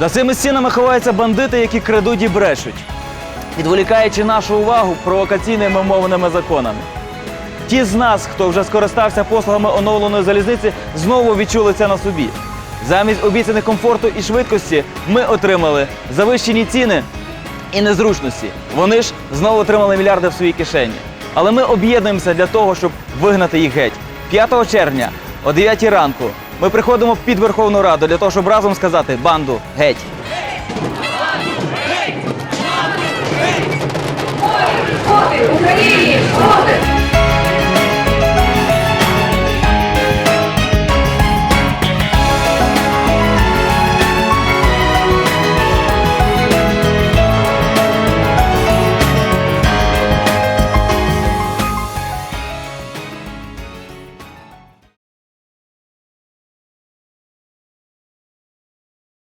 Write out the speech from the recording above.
За цими стінами ховаються бандити, які крадуть і брешуть, відволікаючи нашу увагу провокаційними мовними законами. Ті з нас, хто вже скористався послугами оновленої залізниці, знову відчули це на собі. Замість обіцяних комфорту і швидкості ми отримали завищені ціни і незручності. Вони ж знову отримали мільярди в своїй кишені. Але ми об'єднуємося для того, щоб вигнати їх геть. 5 червня о 9 ранку ми приходимо під Верховну Раду для того, щоб разом сказати банду геть.